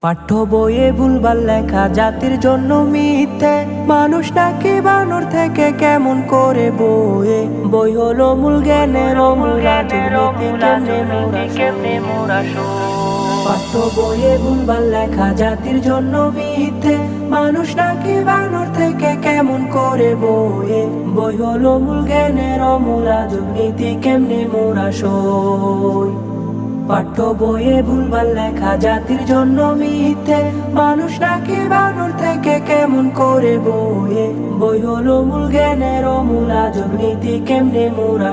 পাঠ্য বইয়ে ভুলবার লেখা জাতির জন্য মিথ্যে। মানুষ নাকি বানর থেকে কেমন করে বইয়ে? বই হলো মূল জ্ঞানের অমূল পাঠ্য বইয়ে ভুলবার লেখা জাতির জন্য মিথ্যে। মানুষ নাকি বানর থেকে কেমন করে বইয়ে? বই হলো মূল জ্ঞানের অমূল রাজনীতি, কেমনে মোরা পাঠ্য বইয়ে ভুলবার লেখা জাতির জন্য মিথ্যে। মানুষ নাকি বানর থেকে কেমন করে বইয়ে? বই হলো মূল জ্ঞানের অমূল আজব নীতি কেমনে মোরা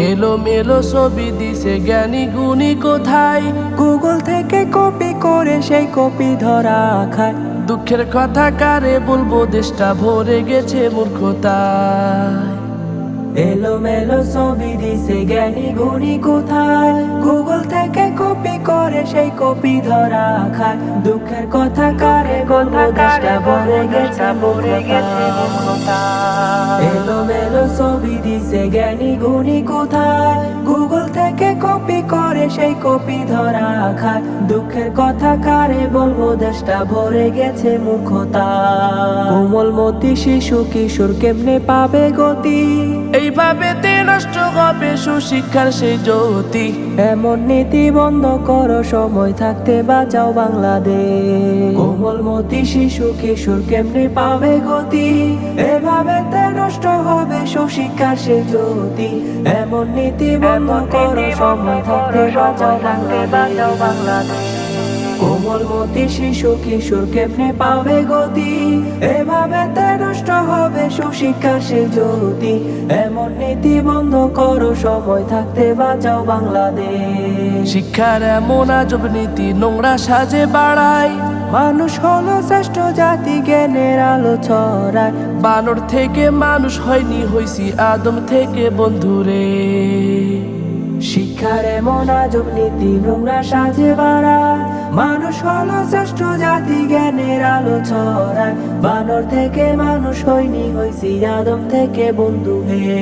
এলো মেলো ছবি দিছে জ্ঞানী গুণী কোথায়? গুগল থেকে কপি করে সেই কপি ধরা খায়। দুঃখের কথা কারে বলব দেশটা ভরে গেছে মূর্খতায় এলো মেলো ছবি দিছে জ্ঞানী গুণী কোথায়? গুগল থেকে কপি করে সেই কপি ধরা খায় দুঃখের কথা কারে গল্প দেশটা ভরে গেছে ভরে গেছে এলো মেলো ছবি দিছে জ্ঞানী গুণী কোথায়? গুগল থেকে কপি করে সেই কপি ধরা খায় দুঃখের কথা কারে বলব? দেশটা ভরে গেছে মুখতা। কোমলমতি শিশু কিশোর কেমনে পাবে গতি? এইভাবে তে নষ্ট হবে সুশিক্ষার সেই জ্যোতি। এমন নীতি বন্ধ করো সময় থাকতে বাঁচাও বাংলাদেশ। কোমলমতি শিশু কিশোর কেমনে পাবে গতি? এভাবে তে নষ্ট হবে সুশিক্ষার সে জ্যোতি। এমন নীতি বন্ধ করো সময় থাকতে বাঁচাও বাংলাদেশ। কোমলমতি শিশু কিশোর কেমনে পাবে গতি? এভাবে তে নষ্ট হবে সুশিক্ষা সে জ্যোতি। এমন নীতি বন্ধ করো সময় থাকতে বাঁচাও বাংলাদেশ। শিক্ষার এমন আজব নীতি নোংরা সাজে বাড়ায়। মানুষ হলো শ্রেষ্ঠ জাতি জ্ঞানের আলো ছড়ায়। বানর থেকে মানুষ হয়নি হইছি আদম থেকে বন্ধুরে। শিক্ষার এমন নীতি, নোংরা সাজে বাড়ায় মানুষ হলো শ্রেষ্ঠ জাতি, জ্ঞানের আলো ছড়ায়। বানর থেকে মানুষ হয়নি, হইছি আদম থেকে বন্ধু হে।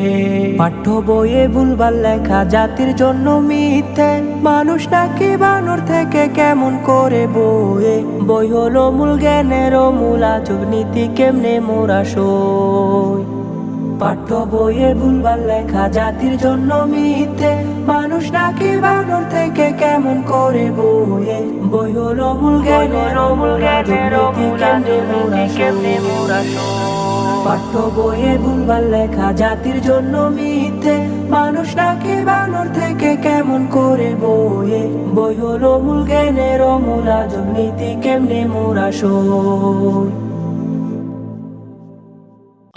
পাঠ্য বইয়ে ভুলবার লেখা, জাতির জন্য মিথ্যে। মানুষ নাকি বানর থেকে কেমন করে বইয়ে বই হলো মূল জ্ঞানের মূল আজব নীতি, কেমনে মোরা সই? পাঠ্য বইয়ে ভুলবার লেখা জাতির জন্য মিথ্যে। মানুষ নাকি বানর থেকে কেমন করে বইয়ে? বই হলো মূল জ্ঞানের অমূল জ্ঞানের পাঠ্য বইয়ে ভুলবার লেখা জাতির জন্য মিথ্যে। মানুষ নাকি বানর থেকে কেমন করে বইয়ে? বই হলো মূল জ্ঞানের অমূল আজব নীতি কেমনে মোরা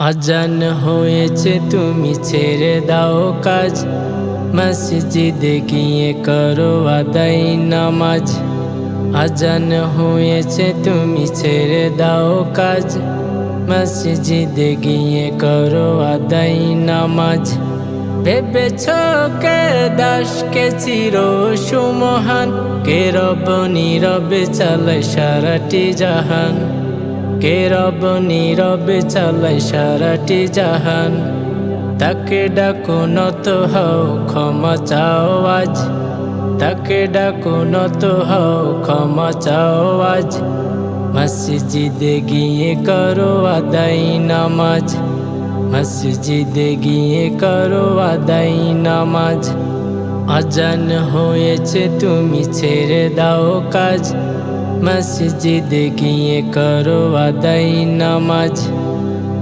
আজান হয়েছে, তুমি ছেড়ে দাও কাজ। মসজিদে গিয়ে করো আদাই নামাজ। আজান হয়েছে, তুমি ছেড়ে দাও কাজ। মসজিদে গিয়ে করো আদাই নামাজ। ভেবেছ কে দাসকে চির সুমহান? কে রব, নীরবে চালায় সারাটি জাহান। কে রব নীরবে চালায় সারাটি জাহান। তাকে ডাকো নত হও, ক্ষমা চাও আজ। তাকে ডাকো নত হও, ক্ষমা চাও আজ। মসজিদে গিয়ে করো আদাই নামাজ। মসজিদে গিয়ে করো আদাই নামাজ। আজান হয়েছে, তুমি ছেড়ে দাও কাজ। মসজিদে গিয়ে করো আদাই নামাজ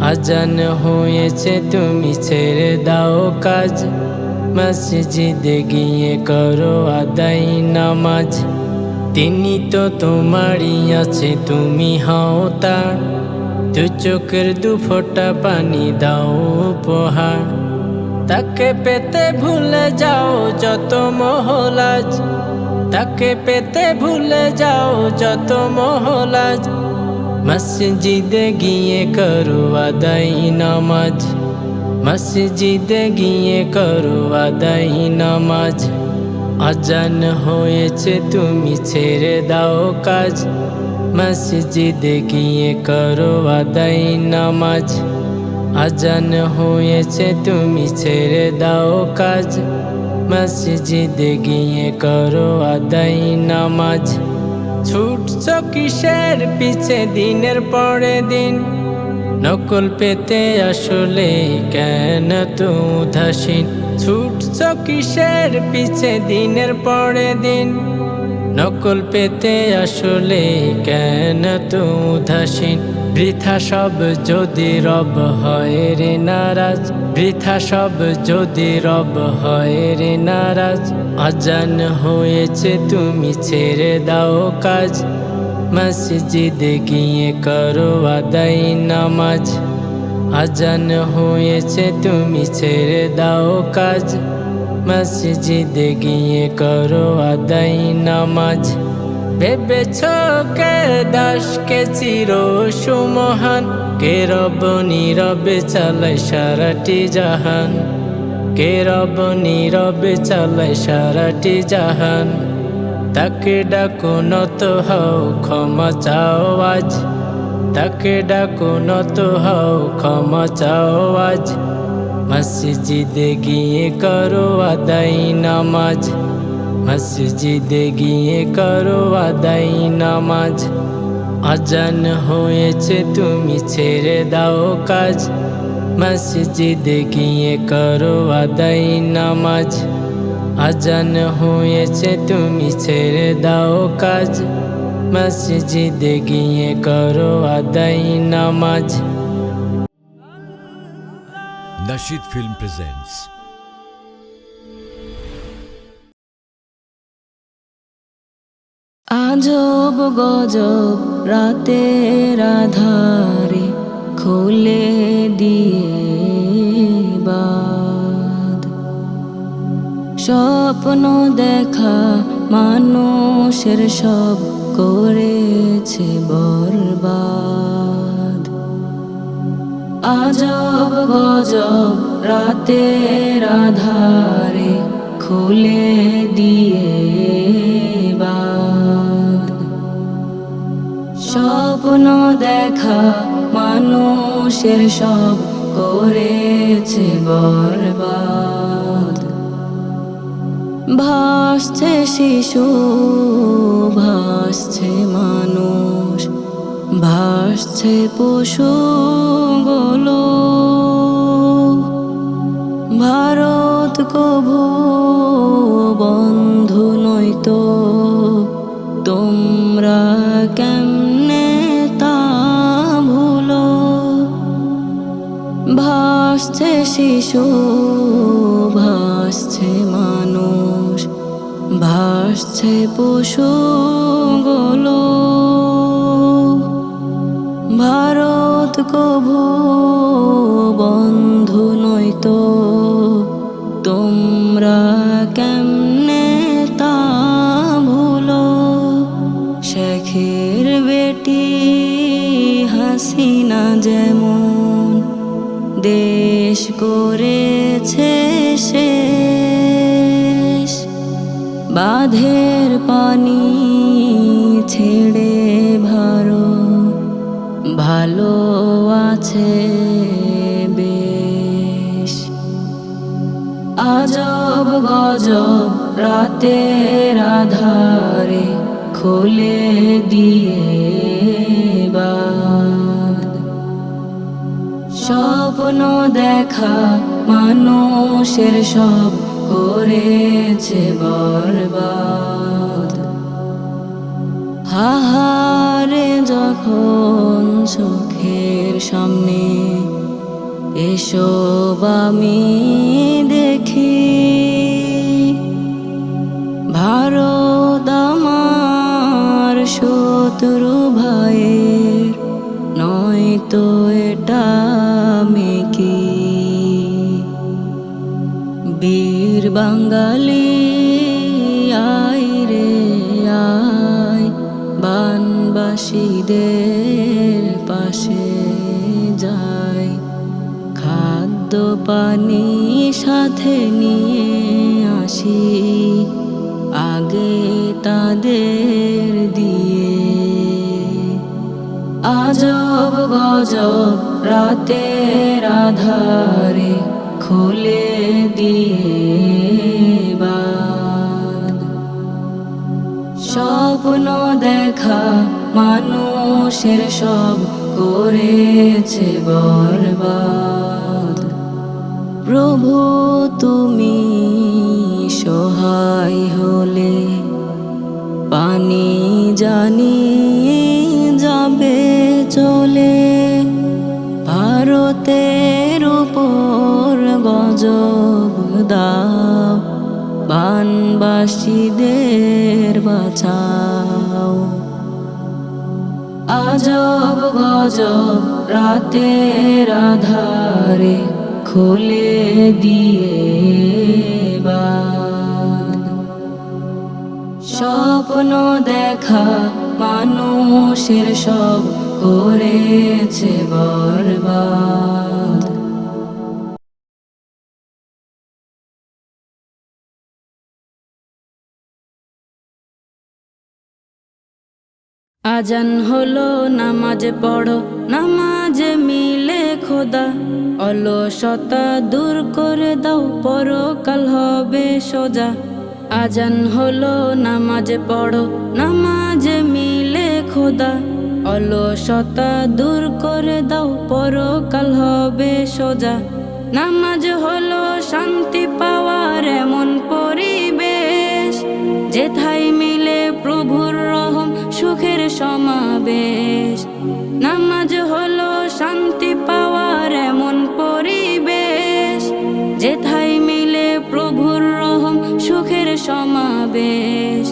আজান হয়েছে তুমি ছেড়ে দাও কাজ মসজিদে গিয়ে করো আদাই নামাজ তিনি তো তোমারই আছে তুমি হাও তার দু চোখের দু ফোঁটা পানি দাও উপহার তাকে পেতে ভুলে যাও যত মহলাজ তাকে পেতে ভুলে যাও যত মহলাজ। মসজিদে গিয়ে করো আদাই নামাজ। মসজিদে গিয়ে করো আদাই নামাজ। আজান হয়েছে তুমি ছেড়ে দাও কাজ। মসজিদে গিয়ে করো আদাই নামাজ। আজান হয়েছে তুমি ছেড়ে দাও কাজ। মসজিদে গিয়ে করো আদাই নামাজ। ছুটছ কিসের পিছে দিনের পরে দিন? নকল পেতে আসলে কেন তো উদাসীন? ছুটছ কিসের পিছে দিনের পরে দিন? নকল পেতে আসলে কেন তো উদাসীন? বৃথা সব যদি রব হয় রে নারাজ, বৃথা সব যদি রব হয় রে নারাজ। অজান হয়েছে তুমি ছেড়ে দাও কাজ, মসজিদে গিয়ে করো আদাই নামাজ। আজান হয়েছে তুমি ছেড়ে দাও কাজ, মসজিদে গিয়ে করো আদাই নামাজ। ভেবেছ কে দাসকে চির সুমহান? কে রব নীরবে চালায় সারাটি জাহান? কে রব নীরবে চালায় সারাটি জাহান? তাকে ডাকো নত হও, ক্ষমা চাও আজ। তাকে ডাকো নত হও, ক্ষমা চাও আজ। মসজিদে গিয়ে করো আদাই নামাজ। মসজিদে গিয়ে করো আদাই নামাজ। আজান হয়েছে, তুমি ছেড়ে দাও কাজ। মসজিদে গিয়ে করো আদাই নামাজ। আজান হয়েছে, তুমি ছেড়ে দাও কাজ। মসজিদে গিয়ে করো আদাই নামাজ। Nashid Film presents আজব গজব রাতের আধারে খুলে দিয়ে বাদ। স্বপ্ন দেখা মানুষের সব করেছে বরবাদ। আজব গজব রাতের আধারে খুলে দিয়ে স্বপ্ন দেখা মানুষের সব করেছে বরবাদ। ভাসছে শিশু, ভাসছে মানুষ, ভাসছে পশু গুলো ভারত কভু বন্ধু নয়তো তোমরা ভাসছে শিশু, ভাসছে মানুষ, ভাসছে পশু গুলো। ভারত কভু বন্ধু নয়তো তোমরা কেমনে তা ভুলো? শেখের বেটি হাসিনা যেমন দেশ করেছে শেষ। বাঁধের পানি ছেড়ে ভারত ভালো আছে বেশ। আজব গজব রাতের আধারে খুলে দিয়ে স্বপ্ন দেখা মানুষের সব করেছে বরবাদ। হাহারে যখন চোখের সামনে এসব আমি পানি সাথে নিয়ে আসি। আগে তাদের দিয়ে। আজব গজব রাতের আধারে খুলে দিয়ে স্বপ্ন দেখা মানুষের সব করেছে বরবাদ। প্রভু, তুমি সহায় হলে পানি জানি যাবে চলে। ভারতের উপর গজব দাও, বানবাসীদের বাঁচাও। আজব গজব রাতের আধারে খুলে দিয়ে স্বপ্ন দেখা মানুষের সব করেছে বরবাদ। আজান হলো নামাজ পড়ো নামাজ মিলে খোদা, অলসতা দূর করে দাও, পরকাল হবে সোজা। আজান হলো, নামাজ পড়ো, নামাজ মিলে খোদা। অলসতা দূর করে দাও, পরকাল হবে সোজা। নামাজ হলো, শান্তি পাওয়ার এমন পরিবেশ, যেথায় মিলে প্রভুর রহম, সুখের সমাবেশ। নামাজ হলো, শান্তি সমাবেশ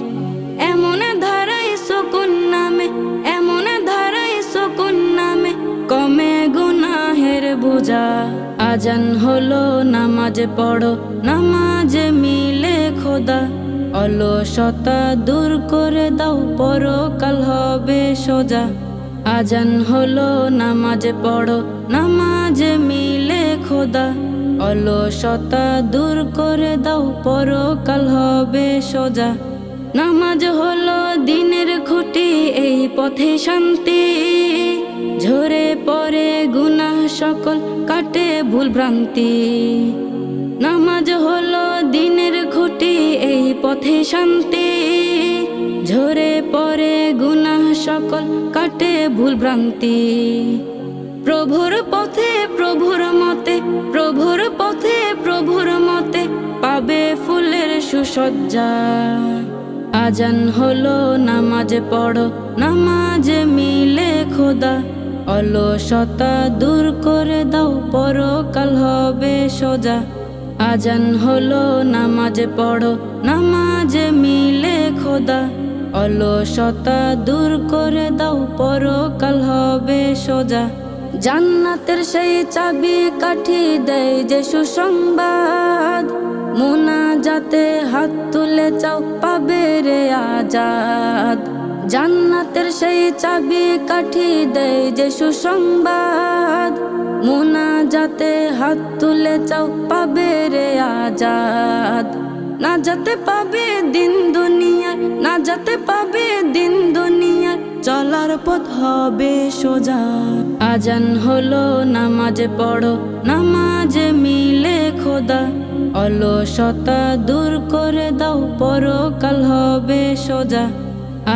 এমন ধারাই শকুন নামে, এমন ধারাই শকুন নামে, কমে গুনাহের বোঝা। আজান হলো, নামাজ পড়ো, নামাজ মিলে খোদা। অলসতা দূর করে দাও, পরকাল হবে সোজা। আজান হলো, নামাজ পড়ো, নামাজ মিলে খোদা। অলসতা দূর করে দাও, পরকাল হবে সোজা। নামাজ হলো দিনের খুঁটি, এই পথে শান্তি। ঝরে পড়ে গুনাহ সকল, কাটে ভুল ভ্রান্তি। নামাজ হলো দিনের খুঁটি, এই পথে শান্তি। ঝরে পড়ে গুনাহ সকল, কাটে ভুল ভ্রান্তি। প্রভুর পথে, প্রভুর মতে, প্রভুর পথে, প্রভুর মতে পাবে ফুলের সুসজ্জা। আজান হলো, নামাজ পড়ো, নামাজ মিলে খোদা। অলসতা দূর করে দাও, পরকাল হবে সোজা। আজান হলো, নামাজ পড়ো, নামাজ মিলে খোদা। অলসতা দূর করে দাও, পরকাল হবে সোজা। জান্নাতের সেই চাবি কাঠি দেয় যে সুসংবাদ। মোনা যাতে হাত তুলে চাও পাবে রে আজাদ। জান্নাতের সেই চাবি কাঠি দেয় যে সুসংবাদ। মোনা যাতে হাত তুলে চাও পাবে রে আজাদ। না যাতে পাবে দিন দুনিয়া না যাতে পাবে দিন দুনিয়ার চলার পথ হবে সোজা। আজান হলো নামাজ পড়ো, নামাজ মিলে খোদা। অলসতা দূর করে দাও, পরকাল হবে সোজা।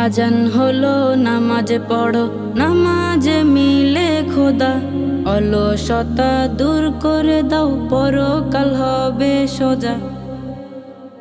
আজান হলো নামাজ পড়ো, নামাজ মিলে খোদা। অলসতা দূর করে দাও, পরকাল হবে সোজা।